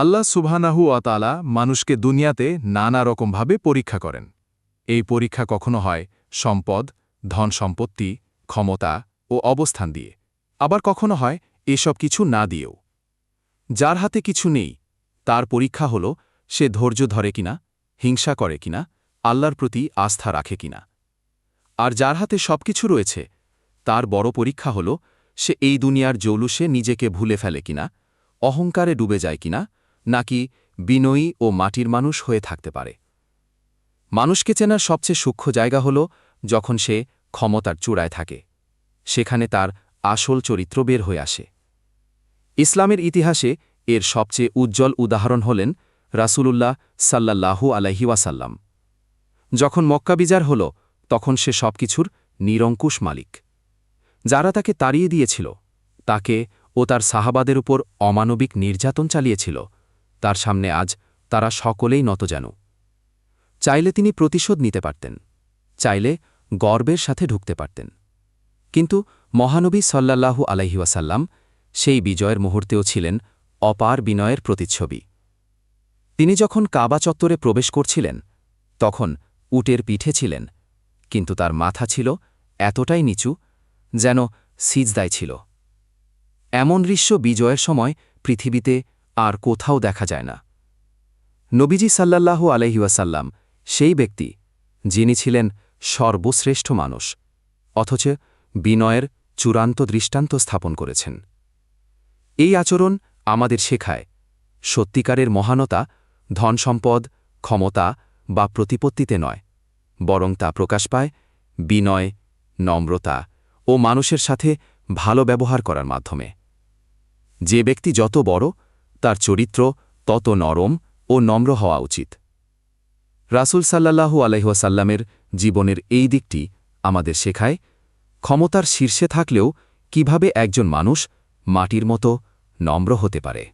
আল্লাহ সুবহানাহু আতালা মানুষকে দুনিয়াতে নানা রকমভাবে পরীক্ষা করেন। এই পরীক্ষা কখনো হয় সম্পদ, ধন সম্পত্তি, ক্ষমতা ও অবস্থান দিয়ে। আবার কখনো হয় এসব কিছু না দিয়েও। যার হাতে কিছু নেই, তার পরীক্ষা হল সে ধৈর্য ধরে কিনা, হিংসা করে কিনা, আল্লাহর প্রতি আস্থা রাখে কিনা। আর যার হাতে সবকিছু রয়েছে, তার বড় পরীক্ষা হল সে এই দুনিয়ার জৌলুসে নিজেকে ভুলে ফেলে কিনা, অহংকারে ডুবে যায় কিনা নাকি বিনয়ী ও মাটির মানুষ হয়ে থাকতে পারে। মানুষকে চেনার সবচেয়ে সূক্ষ্ম জায়গা হল যখন সে ক্ষমতার চূড়ায় থাকে। সেখানে তার আসল চরিত্র বের হয়ে আসে। ইসলামের ইতিহাসে এর সবচেয়ে উজ্জ্বল উদাহরণ হলেন রাসূলুল্লাহ সাল্লাল্লাহু আলাইহি ওয়াসাল্লাম। যখন মক্কা বিজার হল, তখন সে সবকিছুর নিরঙ্কুশ মালিক। যারা তাকে তাড়িয়ে দিয়েছিল, তাকে ও তার সাহাবাদের উপর অমানবিক নির্যাতন চালিয়েছিল তার সামনে আজ তারা সকলেই নত যেন। চাইলে তিনি প্রতিশোধ নিতে পারতেন, চাইলে গর্বের সাথে ঢুকতে পারতেন। কিন্তু মহানবী সাল্লাল্লাহু আলাইহিওয়াসাল্লাম সেই বিজয়ের মুহূর্তেও ছিলেন অপার বিনয়ের প্রতিচ্ছবি। তিনি যখন কাবা চত্বরে প্রবেশ করছিলেন, তখন উটের পিঠে ছিলেন, কিন্তু তার মাথা ছিল এতটাই নিচু যেন সিজদায় ছিল। এমন দৃশ্য বিজয়ের সময় পৃথিবীতে আর কোথাও দেখা যায় না। নবীজি সাল্লাল্লাহু আলহিউসাল্লাম সেই ব্যক্তি যিনি ছিলেন সর্বশ্রেষ্ঠ মানুষ, অথচ বিনয়ের চূড়ান্ত দৃষ্টান্ত স্থাপন করেছেন। এই আচরণ আমাদের শেখায় সত্যিকারের মহানতা, ধনসম্পদ, ক্ষমতা বা প্রতিপত্তিতে নয়, বরং তা প্রকাশ পায় বিনয়, নম্রতা ও মানুষের সাথে ভালো ব্যবহার করার মাধ্যমে। যে ব্যক্তি যত বড় তার চরিত্র তত নরম ও নম্র হওয়া উচিত। রাসুল সাল্লাহু আলহিহাসাল্লামের জীবনের এই দিকটি আমাদের শেখায়, ক্ষমতার শীর্ষে থাকলেও কীভাবে একজন মানুষ মাটির মতো নম্র হতে পারে।